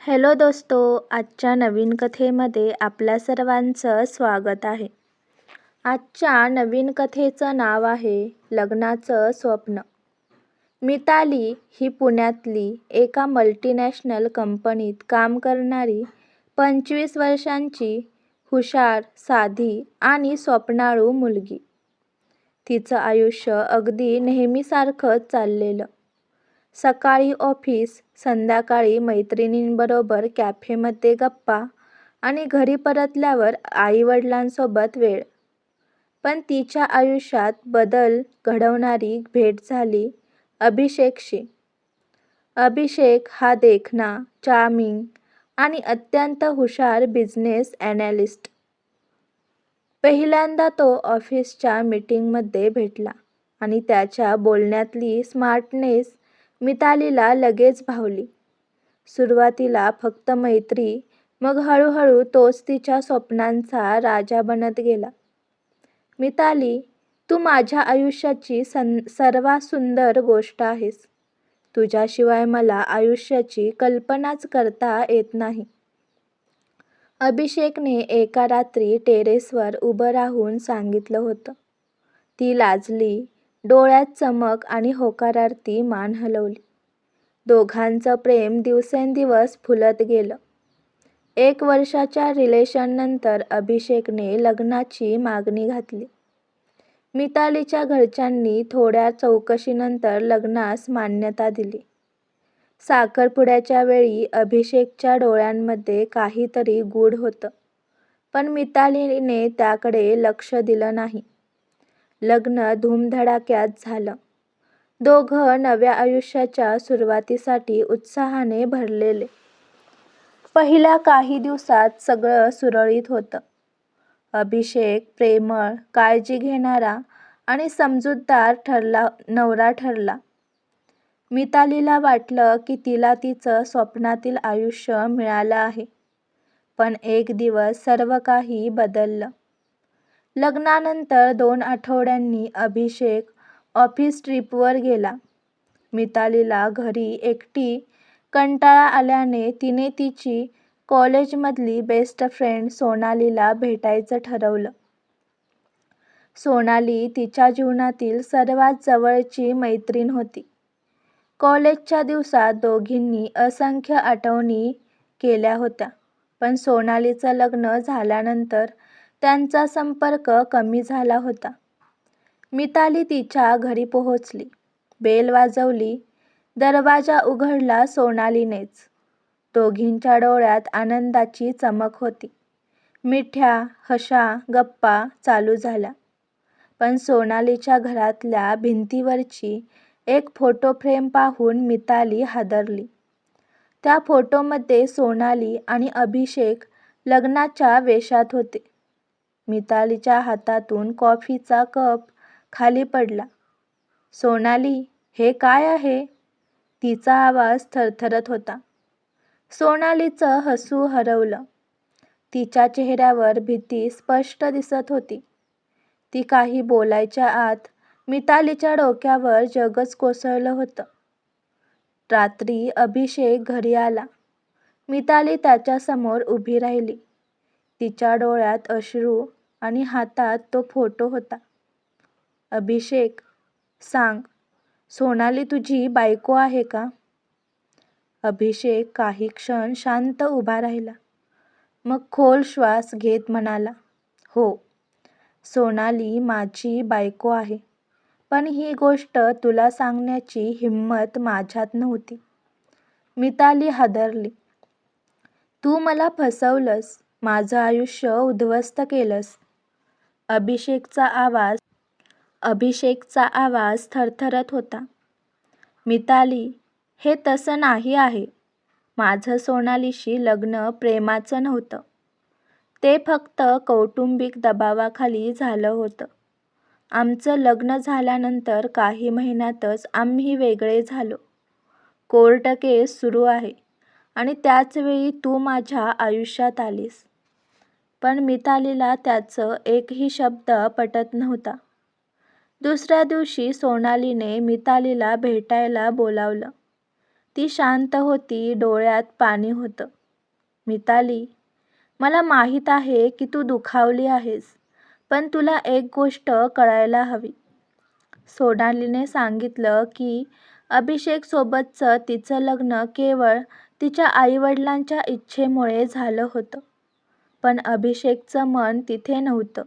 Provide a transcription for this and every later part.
Hello दोस्तो आजच्या नवीन कथेमध्ये आपल्या सर्वांचं स्वागत आहे. आजच्या नवीन कथेचं नाव आहे लग्नाचं स्वप्न. मिताली ही पुण्यातली एका मल्टीनॅशनल कंपनीत काम करणारी पंचवीस वर्षांची हुशार साधी आणि स्वप्नाळू मुलगी. तिचं आयुष्य अगदी नेहमीसारखंच चाललेलं. सकाळी ऑफिस संध्याकाळी मैत्रिणींबरोबर कॅफेमध्ये गप्पा आणि घरी परतल्यावर आईवडिलांसोबत वेळ. पण तिच्या आयुष्यात बदल घडवणारी भेट झाली अभिषेकशी. अभिषेक हा देखणा चार्मिंग आणि अत्यंत हुशार बिझनेस ॲनालिस्ट पहिल्यांदा तो ऑफिसच्या मीटिंगमध्ये भेटला आणि त्याच्या बोलण्यातली स्मार्टनेस मितालीला लगेच भावली. सुरुवातीला फक्त मैत्री मग हळूहळू तोच तिच्या स्वप्नांचा राजा बनत गेला. मिताली तू माझ्या आयुष्याची सं सर्वात सुंदर गोष्ट आहेस. तुझ्याशिवाय मला आयुष्याची कल्पनाच करता येत नाही. अभिषेकने एका रात्री टेरेसवर उभं राहून सांगितलं होतं. ती लाजली डोळ्यात चमक आणि होकारार्थी मान हलवली. दोघांचं प्रेम दिवसेंदिवस फुलत गेलं. एक वर्षाच्या रिलेशननंतर अभिषेकने लग्नाची मागणी घातली. मितालीच्या घरच्यांनी थोड्या चौकशीनंतर लग्नास मान्यता दिली. साखरपुड्याच्या वेळी अभिषेकच्या डोळ्यांमध्ये काहीतरी गूढ होतं. पण मितालीने त्याकडे लक्ष दिलं नाही. लग्न धूमधडाक्यात झालं. दोघं नव्या आयुष्याच्या सुरुवातीसाठी उत्साहाने भरलेले. पहिल्या काही दिवसात सगळं सुरळीत होतं. अभिषेक प्रेमळ काळजी घेणारा आणि समजूतदार ठरला नवरा ठरला. मितालीला वाटलं की तिला तिचं स्वप्नातील आयुष्य मिळालं आहे. पण एक दिवस सर्व काही बदललं. लग्नानंतर दोन आठवड्यांनी अभिषेक ऑफिस ट्रिपवर गेला. मितालीला घरी एकटी कंटाळा आल्याने तिने तिची कॉलेजमधली बेस्ट फ्रेंड सोनालीला भेटायचं ठरवलं. सोनाली तिच्या जीवनातील सर्वात जवळची मैत्रीण होती. कॉलेजच्या दिवसात दोघींनी असंख्य आठवणी केल्या होत्या पण सोनालीचं लग्न झाल्यानंतर त्यांचा संपर्क कमी झाला होता. मिताली तिच्या घरी पोहोचली. बेल वाजवली. दरवाजा उघडला सोनालीनेच. दोघींच्या डोळ्यात आनंदाची चमक होती. मिठ्या हशा गप्पा चालू झाल्या. पण सोनालीच्या घरातल्या भिंतीवरची एक फोटो फ्रेम पाहून मिताली हादरली. त्या फोटोमध्ये सोनाली आणि अभिषेक लग्नाच्या वेशात होते. मितालीच्या हातातून कॉफीचा कप खाली पडला. सोनाली हे काय आहे? तिचा आवाज थरथरत होता. सोनालीचं हसू हरवलं. तिच्या चेहऱ्यावर भीती स्पष्ट दिसत होती. ती काही बोलायच्या आत मितालीच्या डोक्यावर जगच कोसळलं होतं. रात्री अभिषेक घरी आला. मिताली त्याच्यासमोर उभी राहिली. तिच्या डोळ्यात अश्रू आणि हातात तो फोटो होता. अभिषेक सांग सोनाली तुझी बायको आहे का? अभिषेक काही क्षण शांत उभा राहिला. मग खोल श्वास घेत म्हणाला हो सोनाली माझी बायको आहे. पण ही गोष्ट तुला सांगण्याची हिंमत माझ्यात नव्हती. मिताली हादरली. तू मला फसवलंस माझं आयुष्य उद्ध्वस्त केलंस. अभिषेकचा आवाज अभिषेकचा आवाज थरथरत होता. मिताली हे तसं नाही आहे. माझं सोनालीशी लग्न प्रेमाचं नव्हतं. ते फक्त कौटुंबिक दबावाखाली झालं होतं. आमचं लग्न झाल्यानंतर काही महिन्यातच आम्ही वेगळे झालो. कोर्ट केस सुरू आहे आणि त्याचवेळी तू माझ्या आयुष्यात आलीस. पण मितालीला त्याचं एकही शब्द पटत नव्हता. दुसऱ्या दिवशी सोनालीने मितालीला भेटायला बोलावलं. ती शांत होती डोळ्यात पाणी होतं. मिताली मला माहीत आहे की तू दुखावली आहेस पण तुला एक गोष्ट कळायला हवी सोनालीने सांगितलं की अभिषेकसोबतचं तिचं लग्न केवळ तिच्या आईवडिलांच्या इच्छेमुळे झालं होतं. पण अभिषेकचं मन तिथे नव्हतं.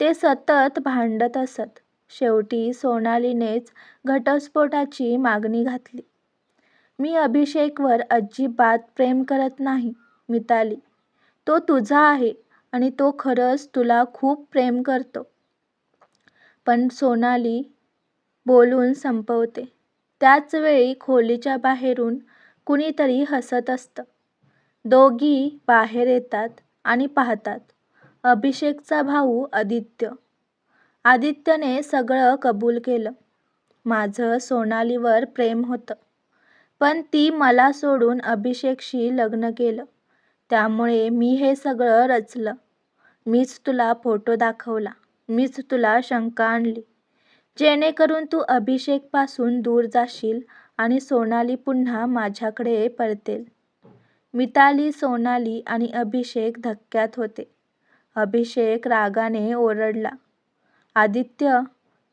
ते सतत भांडत असत. शेवटी सोनालीनेच घटस्फोटाची मागणी घातली. मी अभिषेकवर अजिबात प्रेम करत नाही मिताली. तो तुझा आहे आणि तो खरंच तुला खूप प्रेम करतो. पण सोनाली बोलून संपवते. त्याच वेळी खोलीच्या बाहेरून कुणीतरी हसत असतं. दोघी बाहेर येतात. आणि पाहतात. अभिषेकचा भाऊ आदित्य. आदित्यने सगळं कबूल केलं. माझं सोनालीवर प्रेम होतं. पण ती मला सोडून अभिषेकशी लग्न केलं. त्यामुळे मी हे सगळं रचलं. मीच तुला फोटो दाखवला. मीच तुला शंका आणली. जेणेकरून तू अभिषेकपासून दूर जाशील आणि सोनाली पुन्हा माझ्याकडे परतेल. मिताली सोनाली आणि अभिषेक धक्क्यात होते. अभिषेक रागाने ओरडला आदित्य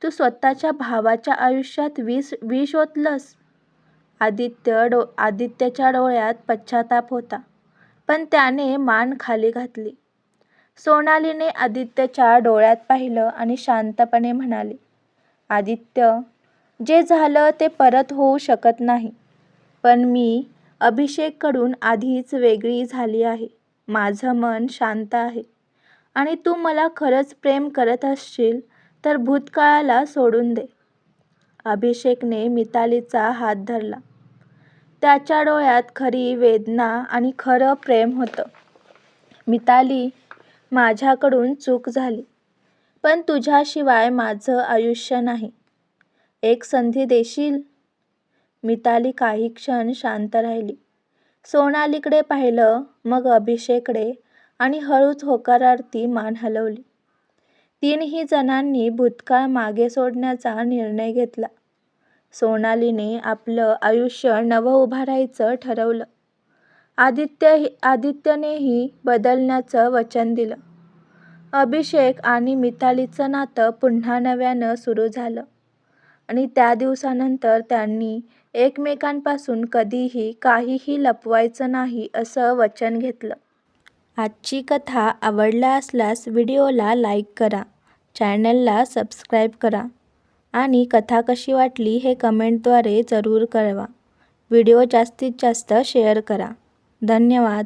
तू स्वतःच्या भावाच्या आयुष्यात विष विष ओतलंस. आदित्य डो आदित्यच्या डोळ्यात पश्चाताप होता पण त्याने मान खाली घातली. सोनालीने आदित्यच्या डोळ्यात पाहिलं आणि शांतपणे म्हणाली आदित्य जे झालं ते परत होऊ शकत नाही पण मी अभिषेककडून आधीच वेगळी झाली आहे. माझं मन शांत आहे. आणि तू मला खरंच प्रेम करत असशील तर भूतकाळाला सोडून दे. अभिषेकने मितालीचा हात धरला. त्याच्या डोळ्यात खरी वेदना आणि खरं प्रेम होतं. मिताली माझ्याकडून चूक झाली. पण तुझ्याशिवाय माझं आयुष्य नाही. एक संधी देशील? मिताली काही क्षण शांत राहिली. सोनालीकडे पाहिलं मग अभिषेकडे आणि हळूच होकारार्थी मान हलवली. तीनही जणांनी भूतकाळ मागे सोडण्याचा निर्णय घेतला. सोनालीने आपलं आयुष्य नवं उभारायचं ठरवलं. आदित्य आदित्यनेही बदलण्याचं वचन दिलं. अभिषेक आणि मितालीचं नातं पुन्हा नव्यानं सुरू झालं. आणि त्या दिवसानंतर त्यांनी एकमेकांपासून कधीही काहीही लपवायचं नाही असं वचन घेतलं. आजची कथा आवडला असल्यास व्हिडिओला लाईक करा चॅनलला सबस्क्राईब करा आणि कथा कशी वाटली हे कमेंटद्वारे जरूर कळवा. व्हिडिओ जास्तीत जास्त शेअर करा. धन्यवाद.